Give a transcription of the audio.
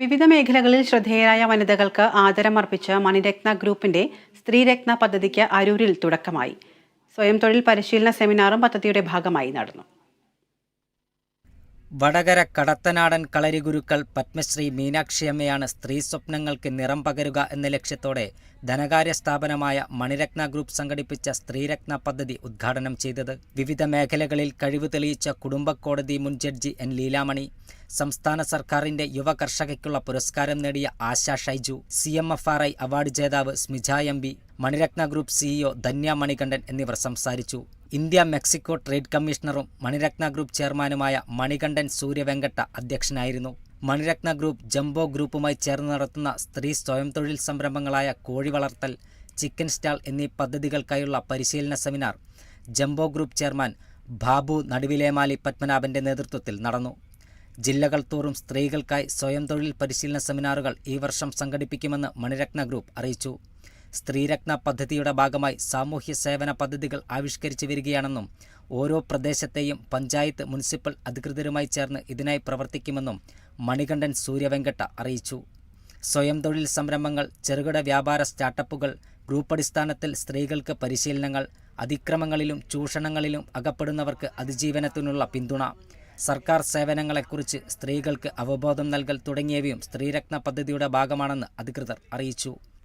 വിവിധ മേഖലകളിൽ ശ്രദ്ധേയരായ വനിതകൾക്ക് ആദരമർപ്പിച്ച് മണിരത്ന ഗ്രൂപ്പിന്റെ സ്ത്രീരത്ന പദ്ധതിക്ക് അരൂരിൽ തുടക്കമായി. സ്വയം തൊഴിൽ പരിശീലന സെമിനാറും പദ്ധതിയുടെ ഭാഗമായി നടന്നു. വടകര കടത്തനാടൻ കളരി ഗുരുക്കൾ പത്മശ്രീ മീനാക്ഷിയമ്മയാണ് സ്ത്രീ സ്വപ്നങ്ങൾക്ക് നിറം പകരുക എന്ന ലക്ഷ്യത്തോടെ ധനകാര്യ സ്ഥാപനമായ മണിരത്ന ഗ്രൂപ്പ് സംഘടിപ്പിച്ച സ്ത്രീരത്ന പദ്ധതി ഉദ്ഘാടനം ചെയ്തത്. വിവിധ മേഖലകളിൽ കഴിവ് തെളിയിച്ച കുടുംബക്കോടതി മുൻ ജഡ്ജി എൻ ലീലാമണി. സംസ്ഥാന സർക്കാരിന്റെ യുവ കർഷകയ്ക്കുള്ള പുരസ്കാരം നേടിയ Asha Shaiju. C M F R I award ജേതാവ് Smija M Maniratna group CEO Dhanya Manikandan എന്നിവർ സംസാരിച്ചു. ഇന്ത്യ മെക്സിക്കോ ട്രേഡ് കമ്മീഷണറും മണിരത്ന ഗ്രൂപ്പ് ചെയർമാനുമായ മണികണ്ഠൻ സൂര്യവെങ്കട്ട അധ്യക്ഷനായിരുന്നു. മണിരത്ന ഗ്രൂപ്പ് ജംബോ ഗ്രൂപ്പുമായി ചേർന്ന് നടത്തുന്ന സ്ത്രീ സ്വയം തൊഴിൽ സംരംഭങ്ങളായ കോഴി വളർത്തൽ ചിക്കൻ സ്റ്റാൾ എന്നീ പദ്ധതികൾക്കായുള്ള പരിശീലന seminar jumbo group chairman Babu Naduvilemali പത്മനാഭന്റെ നേതൃത്വത്തിൽ നടന്നു. ജില്ലകൾ തോറും സ്ത്രീകൾക്കായി സ്വയം തൊഴിൽ പരിശീലന സെമിനാറുകൾ ഈ വർഷം സംഘടിപ്പിക്കുമെന്ന് മണിരത്ന ഗ്രൂപ്പ് അറിയിച്ചു. സ്ത്രീരത്ന പദ്ധതിയുടെ ഭാഗമായി സാമൂഹ്യ സേവന പദ്ധതികൾ ആവിഷ്കരിച്ചു വരികയാണെന്നും ഓരോ പ്രദേശത്തെയും പഞ്ചായത്ത് മുനിസിപ്പൽ അധികൃതരുമായി ചേർന്ന് ഇതിനായി പ്രവർത്തിക്കുമെന്നും മണികണ്ഠൻ സൂര്യവെങ്കട്ട അറിയിച്ചു. സ്വയം തൊഴിൽ സംരംഭങ്ങൾ ചെറുകിട വ്യാപാര സ്റ്റാർട്ടപ്പുകൾ ഗ്രൂപ്പ് അടിസ്ഥാനത്തിൽ സ്ത്രീകൾക്ക് പരിശീലനങ്ങൾ അതിക്രമങ്ങളിലും ചൂഷണങ്ങളിലും അകപ്പെടുന്നവർക്ക് അതിജീവനത്തിനുള്ള പിന്തുണ സർക്കാർ സേവനങ്ങളെക്കുറിച്ച് സ്ത്രീകൾക്ക് അവബോധം നൽകൽ തുടങ്ങിയവയും സ്ത്രീരത്ന പദ്ധതിയുടെ ഭാഗമാണെന്ന് അധികൃതർ അറിയിച്ചു.